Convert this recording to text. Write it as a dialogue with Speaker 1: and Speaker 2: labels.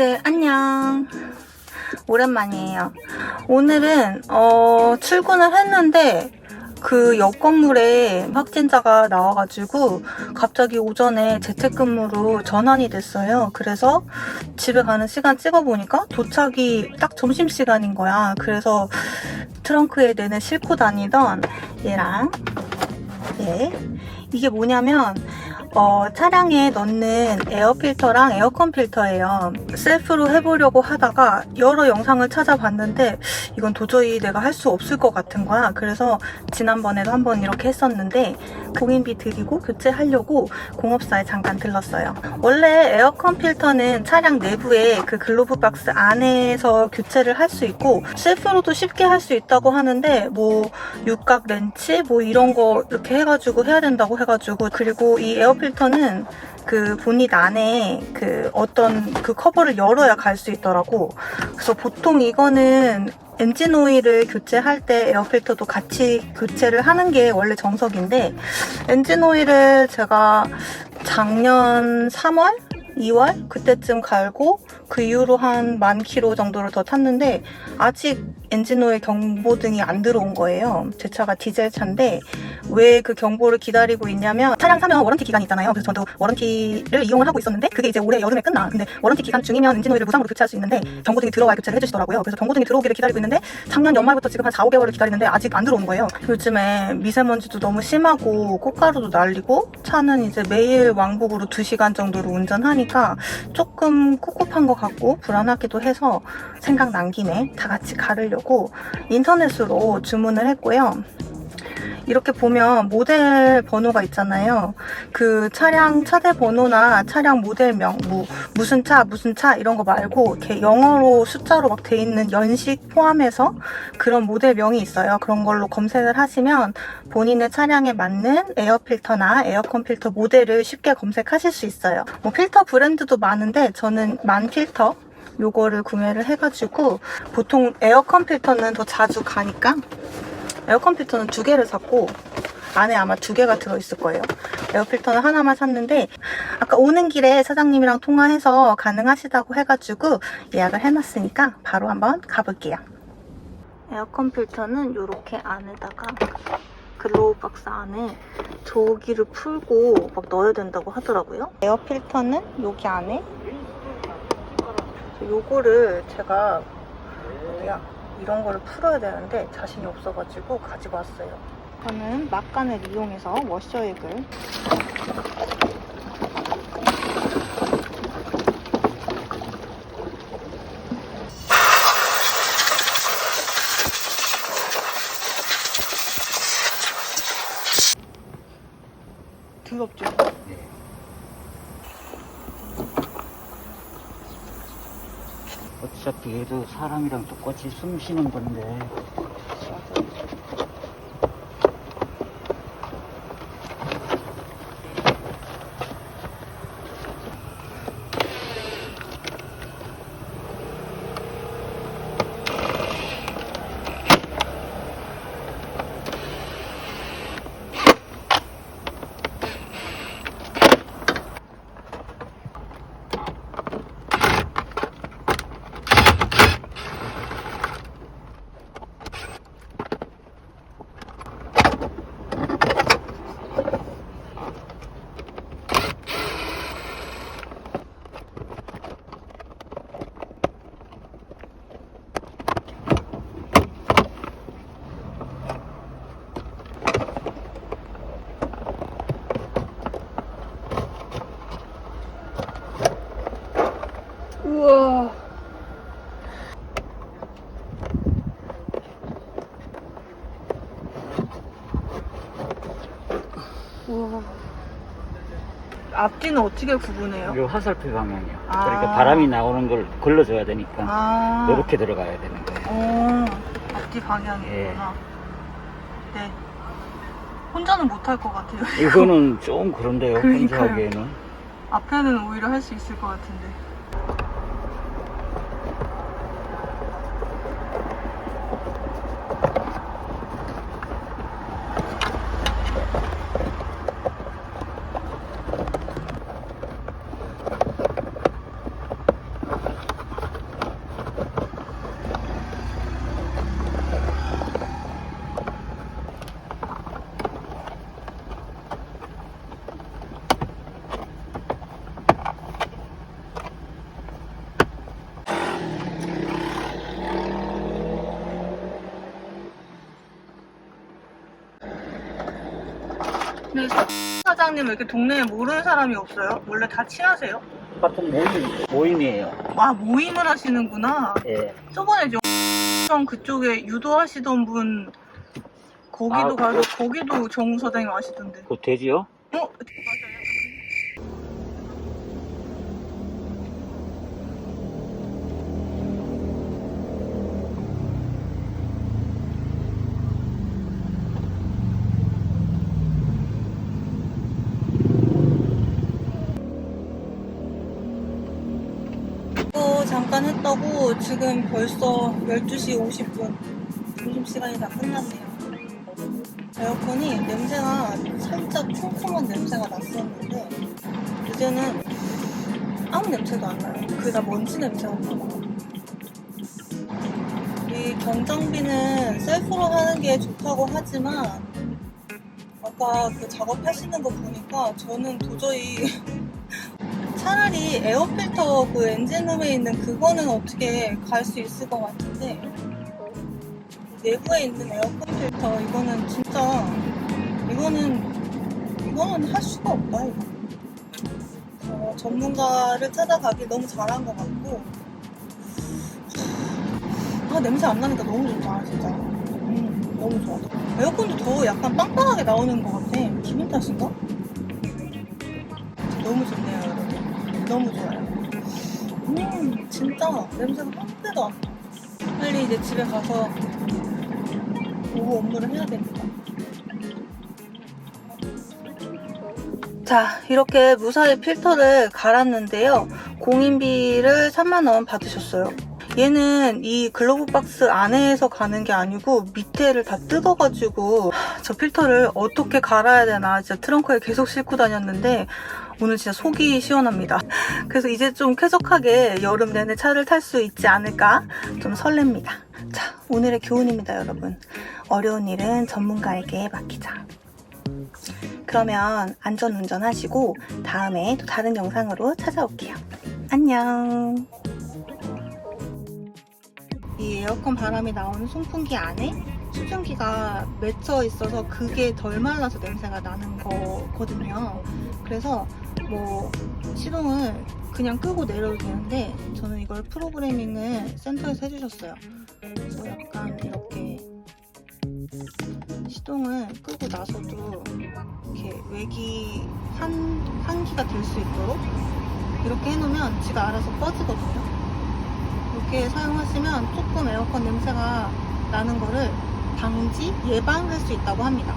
Speaker 1: 친구들 안녕. 오랜만이에요. 오늘은 어, 출근을 했는데 그 옆 건물에 확진자가 나와가지고 갑자기 오전에 재택근무로 전환이 됐어요. 그래서 집에 가는 시간 찍어보니까 도착이 딱 점심시간인 거야. 그래서 트렁크에 내내 싣고 다니던 얘랑. 얘 이게 뭐냐면 어, 차량에 넣는 에어 필터랑 에어컨 필터예요. 셀프로 해보려고 하다가 여러 영상을 찾아봤는데 이건 도저히 내가 할 수 없을 것 같은 거야. 그래서 지난번에도 한번 이렇게 했었는데 공인비 드리고 교체하려고 공업사에 잠깐 들렀어요. 원래 에어컨 필터는 차량 내부에 그 글로브 박스 안에서 교체를 할 수 있고 셀프로도 쉽게 할 수 있다고 하는데 뭐 육각 렌치 뭐 이런 거 이렇게 해가지고 해야 된다고 해가지고 그리고 이 에어 필터는 그 본닛 안에 그 어떤 그 커버를 열어야 갈 수 있더라고. 그래서 보통 이거는 엔진 오일을 교체할 때 에어 필터도 같이 교체를 하는 게 원래 정석인데 엔진 오일을 제가 작년 3월? 2월? 그때쯤 갈고 그 이후로 한만 킬로 정도를 더 탔는데 아직 엔진오일 경보등이 안 들어온 거예요. 제 차가 디젤 차인데 왜 그 경보를 기다리고 있냐면 차량 사면 워런티 기간이 있잖아요. 그래서 저도 워런티를 이용을 하고 있었는데 그게 이제 올해 여름에 끝나. 근데 워런티 기간 중이면 엔진오일을 무상으로 교체할 수 있는데 경보등이 들어와야 교체를 해주시더라고요. 그래서 경보등이 들어오기를 기다리고 있는데 작년 연말부터 지금 한 4, 5개월을 기다리는데 아직 안 들어오는 거예요. 요즘에 미세먼지도 너무 심하고 꽃가루도 날리고 차는 이제 매일 왕복으로 2시간 정도로 운전하니까 조금 꿉꿉한 것 같고 불안하기도 해서 생각 난 김에 다 같이 가르려고 인터넷으로 주문을 했고요. 이렇게 보면 모델 번호가 있잖아요. 그 차량 차대 번호나 차량 모델명, 뭐 무슨 차, 무슨 차 이런 거 말고 이렇게 영어로 숫자로 막 돼 있는 연식 포함해서 그런 모델명이 있어요. 그런 걸로 검색을 하시면 본인의 차량에 맞는 에어 필터나 에어컨 필터 모델을 쉽게 검색하실 수 있어요. 뭐 필터 브랜드도 많은데 저는 만 필터 요거를 구매를 해가지고 보통 에어컨 필터는 더 자주 가니까 에어컨 필터는 두 개를 샀고 안에 아마 두 개가 들어있을 거예요. 에어 필터는 하나만 샀는데 아까 오는 길에 사장님이랑 통화해서 가능하시다고 해가지고 예약을 해놨으니까 바로 한번 가볼게요. 에어컨 필터는 이렇게 안에다가 글로우 박스 안에 조기를 풀고 막 넣어야 된다고 하더라고요. 에어 필터는 여기 안에 요거를 제가 어디야 이런 거를 풀어야 되는데 자신이 없어가지고 가지고 왔어요. 저는 막간을 이용해서 워셔액을
Speaker 2: 어차피 얘도 사람이랑 똑같이 숨 쉬는 건데
Speaker 1: 우와. 우와. 앞뒤는 어떻게 구분해요?
Speaker 2: 요 화살표 방향이요.
Speaker 1: 아.
Speaker 2: 그러니까 바람이 나오는 걸 걸러줘야 되니까
Speaker 1: 아.
Speaker 2: 이렇게 들어가야 되는 거예요.
Speaker 1: 어, 앞뒤 방향이구나. 네. 혼자는 못 할 것 같아요.
Speaker 2: 이거는 좀 그런데요. 혼자
Speaker 1: 그러니까요.
Speaker 2: 하기에는.
Speaker 1: 앞에는 오히려 할 수 있을 것 같은데. 사장님 왜 이렇게 동네에 모르는 사람이 없어요? 원래 다 친하세요?
Speaker 2: 같은 모임, 모임이에요.
Speaker 1: 와 모임을 하시는구나.
Speaker 2: 예.
Speaker 1: 저번에 저 그쪽에 유도하시던 분 거기도
Speaker 2: 아,
Speaker 1: 가서 거기도 정우 사장님 아시던데.
Speaker 2: 그 돼지요?
Speaker 1: 어? 잠깐 했다고 지금 벌써 12시 50분. 점심시간이 다 끝났네요. 에어컨이 냄새가 살짝 쿰쿰한 냄새가 났었는데 이제는 아무 냄새도 안 나요. 그게 다 먼지 냄새였나 봐이 경정비는 셀프로 하는 게 좋다고 하지만 아까 그 작업하시는 거 보니까 저는 도저히 차라리 에어필터 그 엔진룸에 있는 그거는 어떻게 갈 수 있을 것 같은데 내부에 있는 에어컨 필터 이거는 진짜 이거는 이거는 할 수가 없다 이거. 어, 전문가를 찾아가길 너무 잘한 것 같고. 아 냄새 안 나니까 너무 좋다 진짜. 음, 너무 좋아. 에어컨도 더 약간 빵빵하게 나오는 것 같아. 기분 탓인가? 너무 좋네요 너무 좋아요 음 진짜 냄새가 한 대도 안 나. 빨리 이제 집에 가서 오후 업무를 해야 됩니다. 자, 이렇게 무사히 필터를 갈았는데요. 공인비를 3만원 받으셨어요. 얘는 이 글로브 박스 안에서 가는 게 아니고 밑에를 다 뜯어가지고 저 필터를 어떻게 갈아야 되나 진짜 트렁크에 계속 싣고 다녔는데 오늘 진짜 속이 시원합니다. 그래서 이제 좀 쾌적하게 여름 내내 차를 탈 수 있지 않을까 좀 설렙니다. 자, 오늘의 교훈입니다, 여러분. 어려운 일은 전문가에게 맡기자. 그러면 안전 운전 하시고 다음에 또 다른 영상으로 찾아올게요. 안녕. 이 에어컨 바람이 나오는 송풍기 안에 수증기가 맺혀 있어서 그게 덜 말라서 냄새가 나는 거거든요. 그래서 뭐 시동을 그냥 끄고 내려도 되는데 저는 이걸 프로그래밍을 센터에서 해주셨어요. 그래서 약간 이렇게 시동을 끄고 나서도 이렇게 외기 한, 한기가 될수 있도록 이렇게 해놓으면 지가 알아서 꺼지거든요. 이렇게 사용하시면 조금 에어컨 냄새가 나는 거를 방지, 예방할 수 있다고 합니다.